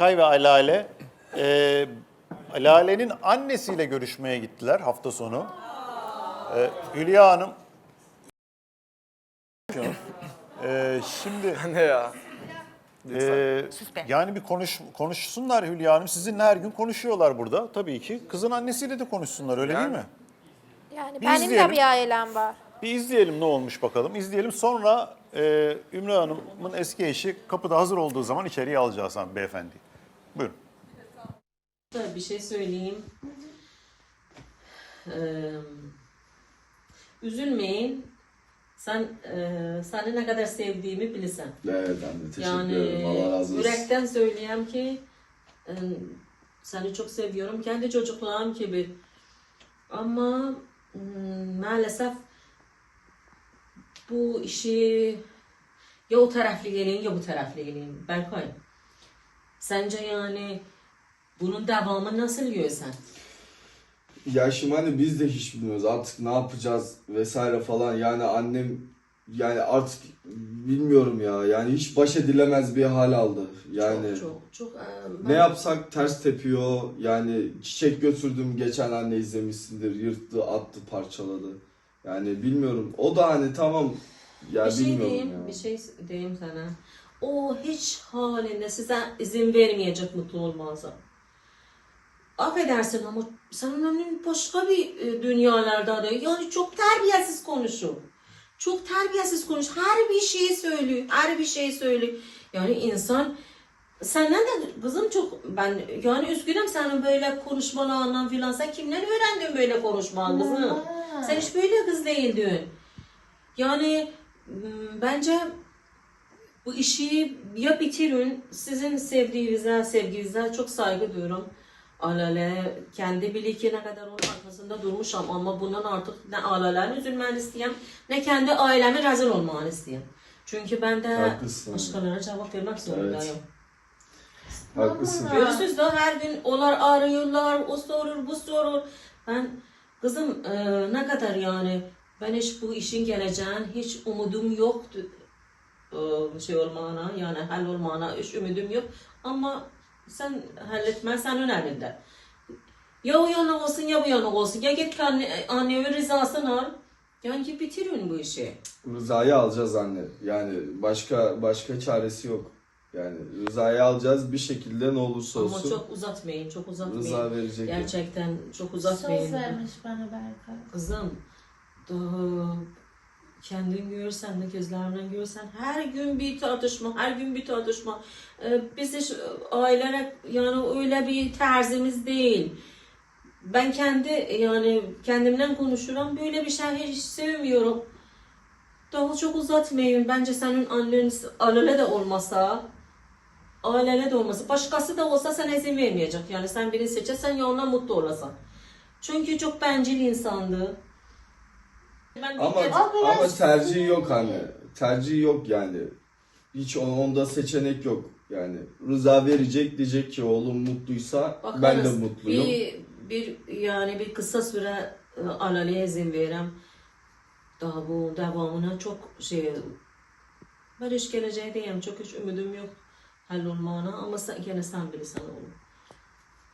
Berkay ve Alale e, Lale'nin annesiyle görüşmeye gittiler hafta sonu. E, Hülya Hanım E, şimdi Ne ya? e, yani bir konuş konuşsunlar Hülya Hanım. Sizinle her gün konuşuyorlar burada tabii ki. Kızın annesiyle de konuşsunlar öyle değil Yani. mi? Yani Bir benim izleyelim. de bir ailem var. Bir izleyelim ne olmuş bakalım. İzleyelim sonra e, Ümran Hanım'ın eski eşi kapıda hazır olduğu zaman içeriye alacağız hanım beyefendi. Buyurun. Bir şey söyleyeyim. Ee, üzülmeyin. Sen e, seni ne kadar sevdiğimi bilirsen. Evet anne teşekkür Yani ederim. Allah razı olsun. yürekten söyleyeyim ki e, seni çok seviyorum. Kendi çocuklarım gibi. Ama mm, maalesef bu işi ya o taraflı geleyim ya bu taraflı geleyim. Berkay. Sence yani bunun devamı nasıl görsen? Ya şimdi hani biz de hiç bilmiyoruz artık ne yapacağız vesaire falan. Yani annem yani artık bilmiyorum ya. Yani hiç baş edilemez bir hal aldı. Yani çok çok çok e, ne ben- yapsak ters tepiyor. Yani çiçek götürdüm geçen anne izlemişsindir. Yırttı, attı, parçaladı. Yani bilmiyorum. O da hani tamam ya bir şey bilmiyorum diyeyim, ya. bir şey diyeyim sana. O hiç halinde size izin vermeyecek mutlu olmanıza. Affedersin ama senin annen başka bir e, dünyalarda da yani çok terbiyesiz konuşuyor. Çok terbiyesiz konuş. Her bir şeyi söylüyor. Her bir şeyi söylüyor. Yani insan senden de kızım çok ben yani üzgünüm senin böyle konuşmalarından filan. Sen kimden öğrendin böyle konuşmanı kızım? Sen hiç böyle kız değildin. Yani m, bence bu işi ya bitirin, sizin sevdiğinize, sevginize çok saygı duyuyorum. Alale kendi bilir ki ne kadar onun arkasında durmuşam ama bundan artık ne alalerin üzülmeni isteyem ne kendi ailemi rezil olmanı isteyem. Çünkü ben de Haklısın. başkalarına cevap vermek zorundayım. Haklısın. Görürsünüz de her gün onlar arıyorlar, o sorur, bu sorur. Ben kızım e, ne kadar yani ben hiç bu işin geleceğin hiç umudum yoktu. E, şey olmana yani hal olmana hiç umudum yok. Ama sen halletmen senin elinde. Ya o yana olsun ya bu yana olsun. Ya git anne, annemin rızasını al. Yani bitirin bu işi. Rıza'yı alacağız anne. Yani başka başka çaresi yok. Yani Rıza'yı alacağız bir şekilde ne olursa Ama olsun. çok uzatmayın, çok uzatmayın. Rıza verecek. yani. Gerçekten çok uzatmayın. Söz vermiş bana Berkay. Kızım, daha kendin görsen de gözlerinden görsen her gün bir tartışma, her gün bir tartışma. Ee, biz hiç ailelere yani öyle bir terzimiz değil. Ben kendi yani kendimden konuşurum. Böyle bir şey hiç sevmiyorum. Daha çok uzatmayın. Bence senin annen alele de olmasa ailene de olmasa başkası da olsa sana izin vermeyecek. Yani sen birini seçersen ya ondan mutlu olasan. Çünkü çok bencil insandı. Ama ama tercihi yok anne. Tercihi yok yani. Hiç on- onda seçenek yok. Yani Rıza verecek diyecek ki oğlum mutluysa ben de Bakarız. mutluyum. Bir, bir yani bir kısa süre e, Alali'ye izin verem. Daha bu devamına çok şey ben hiç geleceğe diyeyim. Çok hiç ümidum yok hallolmana ama sen, gene sen bilirsen oğlum.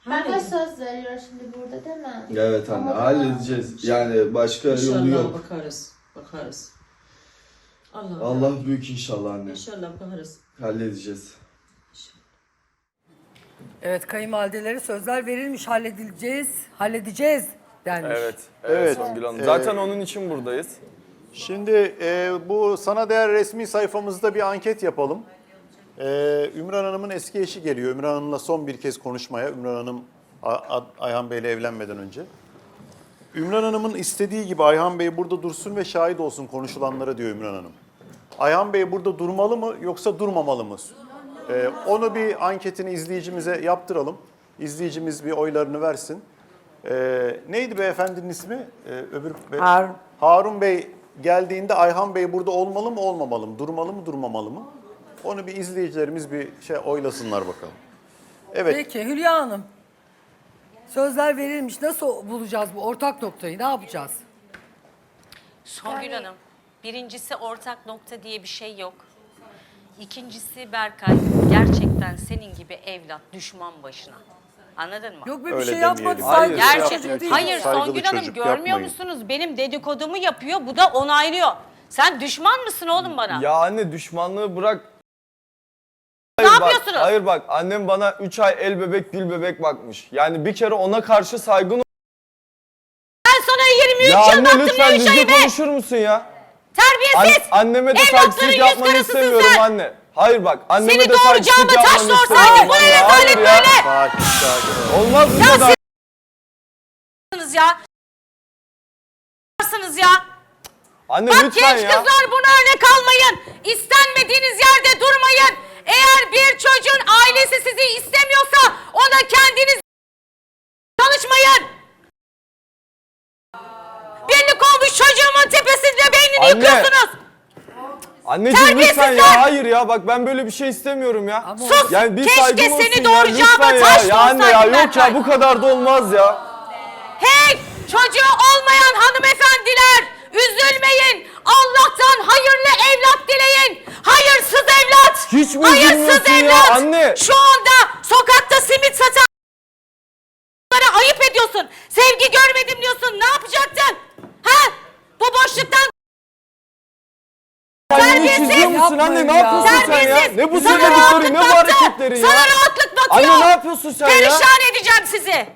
Berkay Halledin. söz veriyor şimdi burada değil mi? Evet anne Ama- halledeceğiz. Yani başka yolu İnşallah yok. bakarız. Bakarız. Allah Allah büyük inşallah anne. İnşallah bakarız. Halledeceğiz. Evet kayınvalidelere sözler verilmiş halledileceğiz, halledeceğiz denmiş. Evet. Evet. Evet Songül Hanım. Zaten onun için buradayız. Şimdi e, bu Sana Değer resmi sayfamızda bir anket yapalım. E, Ümran Hanım'ın eski eşi geliyor. Ümran Hanım'la son bir kez konuşmaya. Ümran Hanım A- A- Ayhan Bey'le evlenmeden önce. Ümran Hanım'ın istediği gibi Ayhan Bey burada dursun ve şahit olsun konuşulanlara diyor Ümran Hanım. Ayhan Bey burada durmalı mı yoksa durmamalı mı? E, onu bir anketini izleyicimize yaptıralım. İzleyicimiz bir oylarını versin. E, neydi beyefendinin ismi? E, öbür be- Harun. Harun Bey geldiğinde Ayhan Bey burada olmalı mı olmamalı mı? Durmalı mı durmamalı mı? Onu bir izleyicilerimiz bir şey oylasınlar bakalım. Evet. Peki Hülya Hanım. Sözler verilmiş. Nasıl bulacağız bu ortak noktayı? Ne yapacağız? Songül Hanım, birincisi ortak nokta diye bir şey yok. İkincisi Berkay gerçekten senin gibi evlat düşman başına. Anladın mı? Yok be bir Öyle şey yapmadı. demeyelim. Saygı Hayır, çocuğu Gerçekten. değil. Hayır Saygılı Songül Hanım çocuk görmüyor yapmayın. musunuz? Benim dedikodumu yapıyor. Bu da onaylıyor. Sen düşman mısın oğlum bana? Ya anne düşmanlığı bırak. Ne Hayır bak, yapıyorsunuz? hayır bak annem bana 3 ay el bebek gül bebek bakmış. Yani bir kere ona karşı saygın Ben sana 23 Ya yıl anne baktım lütfen düzgün işe be? konuşur musun ya? An- Terbiyesiz. anneme de Evlatların saygısızlık yüz yapmanı karasısın istemiyorum sen. anne. Hayır bak anneme Seni de doğuracağıma saygısızlık taş yapmanı doğursaydık istemiyorum. bu ne anne. Hayır rezalet ya. böyle? Sakin sakin. ol. Olmaz bu Ya kadar. Siz ya. Varsınız ya. Anne Bak lütfen genç ya. kızlar buna örnek almayın. İstenmediğiniz yerde durmayın. Eğer bir çocuğun ailesi sizi istemiyorsa ona kendiniz çalışmayın. Birlik olmuş çocuğumun tepesinde beynini Anne. yıkıyorsunuz. Anneciğim lütfen Terbiyesizler. ya. Hayır ya bak ben böyle bir şey istemiyorum ya. Sus. Yani bir Keşke saygım olsun seni ya, doğuracağıma lütfen taş ya. Ya anne ya yok ya bu kadar da olmaz ya. Hey çocuğu olmayan hanımefendiler üzülmeyin. Allah'tan hayırlı evlat dileyin. Hayırsız evlat. Hiç mi Hayırsız üzülmüyorsun ya evlat. anne? Şu anda sokakta simit satan ayıp ediyorsun. Sevgi görmedim diyorsun. Ne yapacaktın? Ha? Bu boşluktan Kendini Terbiyesiz. çiziyor musun anne? Yapmayın Ne ya. yapıyorsun sen ya? terbiyesiz. Ne bu Sana söyledikleri rahatlık ne bu baktı. hareketlerin ya? Sana rahatlık bakıyor. Anne ne yapıyorsun sen ya? Perişan edeceğim sizi.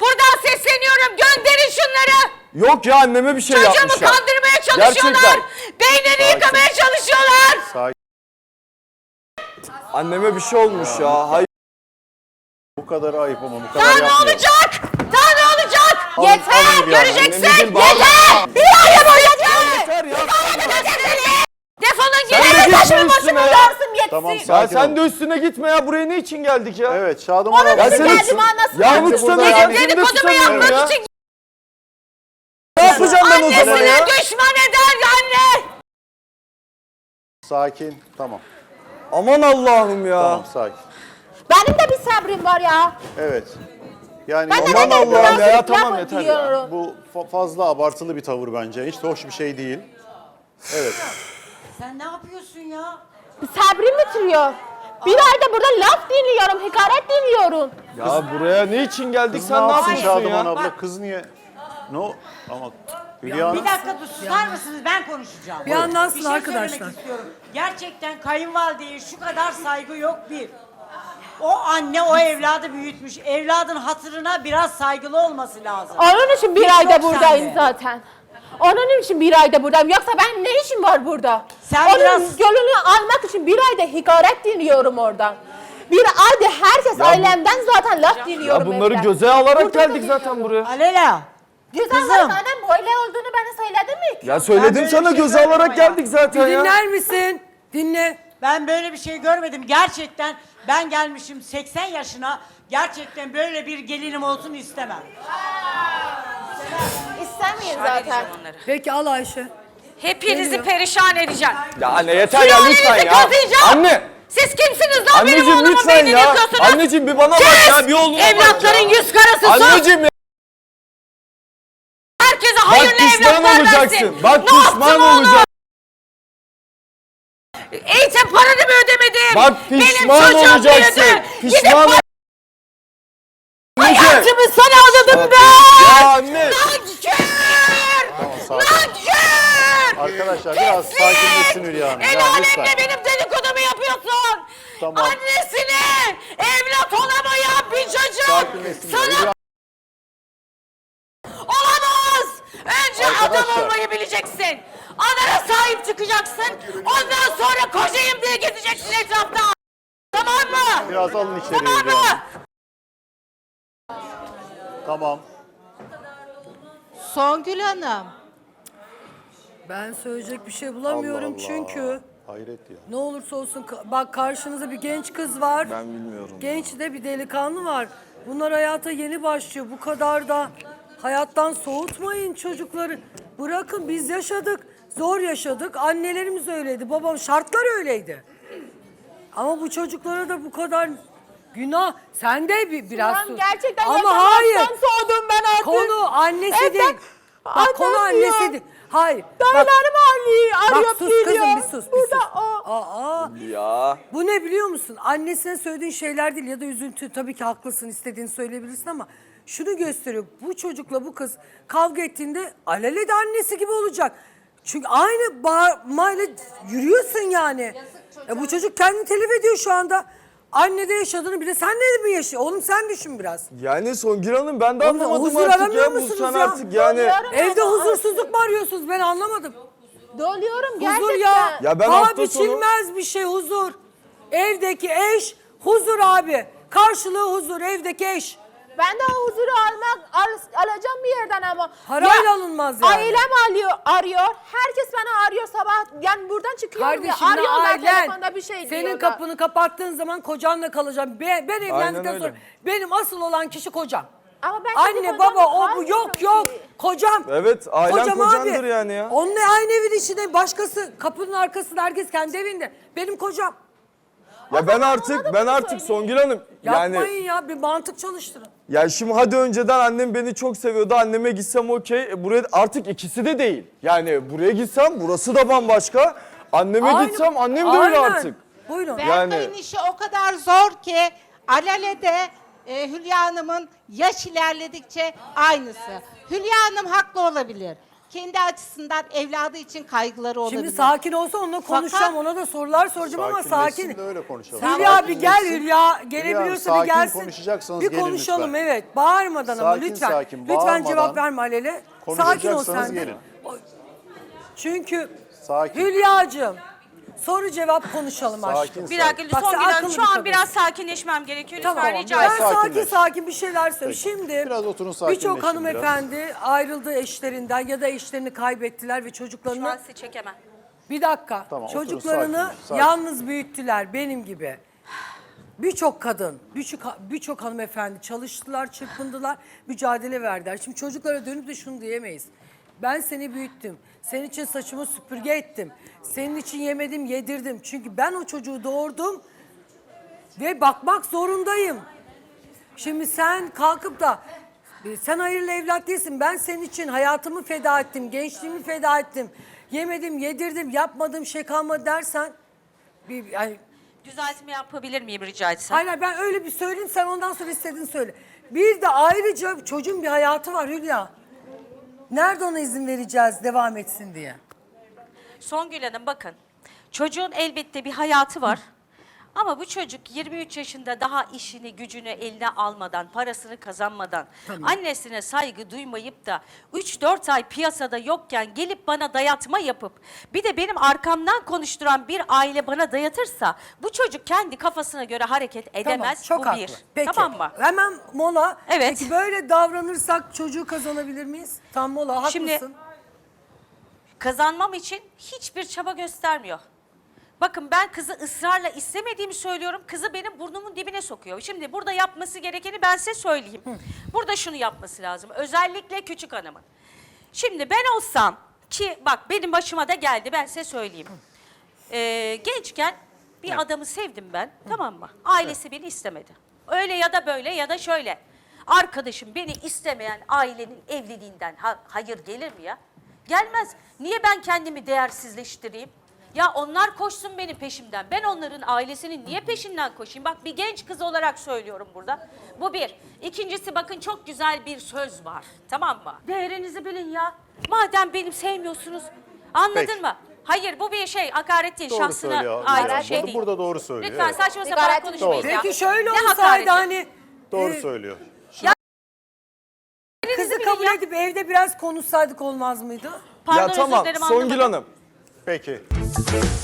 Buradan sesleniyorum. Gönderin şunları. Yok ya anneme bir şey Çocuğumu yapmışlar. kandırmaya çalışıyorlar. Gerçekten. Beynini yıkamaya çalışıyorlar. Sakin. Anneme bir şey olmuş ya. Hayır. Bu kadar ayıp ama bu Daha kadar ne yapmayalım. olacak? Daha ne olacak? Alın- Yeter. an. Göreceksin. Annemi bir bağla. Yeter. Bir daha boyayacağım. Ya. Defolun Sen de gidin. Başımın üstüne başımı ya. görsün yetsin. Tamam Ya sakin sen ol. de üstüne gitme ya. Buraya ne için geldik ya? Evet Şadıman Ya abla. sen geldim anlasın. Ya bu burada tutamıyorum. yani- de Dedikodumu tutamıyorum yapmak ya. için Ne yapacağım ben o zaman annesine ya? düşman eder anne. Sakin. Tamam. Aman Allah'ım ya. Tamam sakin. Benim de bir sabrım var ya. Evet. Yani Ben de Aman Allah'ım biraz ya, laf tamam yeter ya. bu fa- fazla abartılı bir tavır bence. Hiç de hoş bir şey değil. Evet. Sen ne yapıyorsun ya? Sabrım bitiriyor. Bir ayda burada laf dinliyorum, hakaret dinliyorum. Ya buraya ne için geldik Kız sen ne yapsın yapıyorsun Şadıman ya? abla? Kız niye? No ama Hülya Hanım. Bir dakika dur susar mısınız? Ben konuşacağım. Bir anlatsın Bir şey arkadaşlar. söylemek istiyorum. Gerçekten kayınvalideye şu kadar saygı yok bir. O anne o evladı büyütmüş. Evladın hatırına biraz saygılı olması lazım. Onun için bir ayda yok buradayım sende. zaten. Onun için bir ayda buradayım. Yoksa ben ne işim var burada? Sen Onun biraz- gönlünü almak için bir ayda hakaret dinliyorum oradan. Bir ayda herkes bu- ailemden zaten laf dinliyorum. Ya bunları evden. göze alarak Burada da geldik zaten buraya. Alela. Güzel Kızım. zaten böyle olduğunu bana söyledin mi? Ya söyledim sana şey göze alarak ya. geldik zaten Bir ya. dinler misin? Dinle. Ben böyle bir şey görmedim. Gerçekten ben gelmişim 80 yaşına. Gerçekten böyle bir gelinim olsun istemem. Hadi zaten. Peki al Ayşe. Hepinizi perişan edeceğim. Ya anne yeter ya lütfen Sülalenizi ya. kazıyacağım. Anne. Siz kimsiniz lan benim Anneciğim oğlumun lütfen beynini ya. yıkıyorsunuz? Anneciğim bir bana bak Kes! ya bir oğluna bak Evlatların ya. yüz karası sus. Anneciğim ya. Herkese Bak hayırlı pişman evlatlar olacaksın. versin. Bak Ne pişman yaptım oğlum? olacaksın. Eğitim paranı mı ödemedim? Bak pişman Benim çocuğum olacaksın. büyüdü. Pişman Gidip ol- Hayatımı sana adadım ben. Anne. Nankör! Nankör! Arkadaşlar biraz Pislik! sakinleşsin Hülya Hanım. El Ya alemle lütfen. benim dedikodumu yapıyorsun. Tamam. Annesine evlat olamayan bir çocuk Sakinleşsin. sana Hülya- olamaz. Önce adam Arkadaşlar. olmayı bileceksin. Anana sahip çıkacaksın. Ondan sonra kocayım diye gezeceksin etrafta. Tamam mı? Biraz alın içeri Tamam Hülya Hanım. mı? Tamam. Songül Hanım. Ben söyleyecek bir şey bulamıyorum Allah Allah. çünkü Hayret ya. ne olursa olsun ka- bak karşınızda bir genç kız var. Ben bilmiyorum. Genç de bir delikanlı var. Bunlar hayata yeni başlıyor. Bu kadar da hayattan soğutmayın çocukları. Bırakın biz yaşadık. Zor yaşadık. Annelerimiz öyleydi. Babam şartlar öyleydi. Ama bu çocuklara da bu kadar günah. Sen de bir, biraz sus. gerçekten Ama hayır. soğudum ben artık. Konu annesi Evet, değil. Bak konu Annem diyor. annesiydi. Hayır. bak- Dayılarım anneyi arıyor Bak sus kızım bir sus. Bir Burada sus. o. Aa, Ya. bu ne biliyor musun? Annesine söylediğin şeyler değil ya da üzüntü. Tabii ki haklısın istediğini söyleyebilirsin ama şunu gösteriyor. Bu çocukla bu kız kavga ettiğinde alelade annesi gibi olacak. Çünkü aynı bağırmayla yürüyorsun yani. E bu çocuk kendini telef ediyor şu anda. Annede yaşadığını bile sen ne mi yaşıyorsun? Oğlum sen düşün biraz. Yani Songül Hanım ben de Oğlum, anlamadım huzur artık aramıyor ya. Bu musunuz sen ya? artık yani. Evde ama- huzursuzluk mu arıyorsunuz? Ben anlamadım. Doluyorum gerçekten. Huzur ya. Ya ben Paha hafta sonu- biçilmez bir şey huzur. Evdeki eş huzur abi. Karşılığı huzur evdeki eş. Ben de o huzuru almak al- alacağım bir yerden ama. Parayla alınmaz yani. Ailem arıyor, arıyor. Herkes beni arıyor sabah. Yani buradan çıkıyorum ya. Kardeşimle Arıyorlar ailen. telefonda bir şey Senin diyorlar. kapını kapattığın zaman kocanla kalacağım. Ben, ben evlendikten öyle. sonra benim asıl olan kişi kocam. Ama ben kendi Anne kocamla baba o bu kalmıyorum yok ki. yok. Kocam. Evet, ailen Kocam kocandır abi. yani ya. Onunla aynı evin içinde başkası kapının arkasında herkes kendi evinde. Benim kocam. Ya ben artık ben artık Songül Hanım yani Yapmayın ya bir mantık çalıştırın. ya şimdi hadi önceden annem beni çok seviyordu. Anneme gitsem okey. E, Buraya artık ikisi de değil. Yani buraya gitsem burası da bambaşka. Anneme Aynı- gitsem annem de öyle Aynen. artık. Buyurun. Yani- Berkay'ın işi o kadar zor ki alelede e, Hülya Hanım'ın yaş ilerledikçe aynısı. Hülya Hanım haklı olabilir. Kendi açısından evladı için kaygıları olabilir. Şimdi sakin olsa onunla konuşacağım. Ona da sorular soracağım ama Sakinleşsin sakin. de öyle konuşalım. Hülya abi gel Sakinleşsin. Hülya. Gelebiliyorsa Hülya, bir sakin gelsin. konuşacaksanız Bir gelin konuşalım lütfen. evet. Bağırmadan ama Sakin lütfen. sakin, lütfen bağırmadan cevap verme Alele. Sakin ol konuşacaksanız sen de. gelin. Çünkü Sakin. Hülya'cığım soru cevap konuşalım Sakin, aşkım. Bir dakika Bak, sen Hanım akıllı şu bir an biraz sakinleşmem gerekiyor. Lütfen Tamam. rica Ben Biraz ederim. sakin sakinleş. sakin bir şeyler söyleyeyim. Peki. Şimdi Biraz oturun, birçok sakinleşin hanımefendi ayrıldı eşlerinden ya da eşlerini kaybettiler ve Şu çocuklarını an sizi çekemem. Bir dakika. Tamam, oturun, Çocuklarını sakin, sakin. yalnız büyüttüler benim gibi. Birçok kadın, birçok birçok hanımefendi çalıştılar, çırpındılar, mücadele verdiler. Şimdi çocuklara dönüp de şunu diyemeyiz. Ben seni büyüttüm. Senin için saçımı süpürge ettim. Senin için yemedim, yedirdim. Çünkü ben o çocuğu doğurdum ve bakmak zorundayım. Şimdi sen kalkıp da sen hayırlı evlat değilsin. Ben senin için hayatımı feda ettim, gençliğimi feda ettim. Yemedim, yedirdim, yapmadığım şey kalmadı dersen bir yani Düzeltme yapabilir miyim rica etsem? Hayır hayır, ben öyle bir söyleyeyim sen ondan sonra istediğini söyle. Bir de ayrıca çocuğun bir hayatı var Hülya. Nerede ona izin vereceğiz devam etsin diye? Songül Hanım bakın. Çocuğun elbette bir hayatı var. Ama bu çocuk 23 yaşında daha işini gücünü eline almadan, parasını kazanmadan, annesine saygı duymayıp da 3-4 ay piyasada yokken gelip bana dayatma yapıp bir de benim arkamdan konuşturan bir aile bana dayatırsa bu çocuk kendi kafasına göre hareket edemez. Tamam, çok bu haklı. bir. Peki. Tamam mı? Hemen mola. Evet. Peki böyle davranırsak çocuğu kazanabilir miyiz? Tam mola haklısın. Şimdi- kazanmam için hiçbir çaba göstermiyor. Bakın ben kızı ısrarla istemediğimi söylüyorum. Kızı benim burnumun dibine sokuyor. Şimdi burada yapması gerekeni ben size söyleyeyim. Burada şunu yapması lazım. Özellikle küçük hanımın. Şimdi ben olsam ki bak benim başıma da geldi ben size söyleyeyim. Ee, gençken bir adamı sevdim ben tamam mı? Ailesi beni istemedi. Öyle ya da böyle ya da şöyle. Arkadaşım beni istemeyen ailenin evliliğinden ha- hayır gelir mi ya? Gelmez. Niye ben kendimi değersizleştireyim? Ya onlar koşsun benim peşimden. Ben onların ailesinin niye peşinden koşayım? Bak bir genç kız olarak söylüyorum burada. Bu bir. İkincisi bakın çok güzel bir söz var. Tamam mı? Değerinizi bilin ya. Madem benim sevmiyorsunuz. Anladın Peki. mı? Hayır bu bir şey hakaret değil. Doğru Şahsına söylüyor. ait bir şey Burada- değil. burada doğru söylüyor, Lütfen evet. saçma sapan Hakaret konuşmayın değil. ya. Peki şöyle Ne olsaydı hakareti? hani Doğru e, söylüyor. kızı bilin kabul ya. edip evde biraz konuşsaydık olmaz mıydı? Pardon ya özür tamam dilerim Songül anlamadım. Hanım. Peki.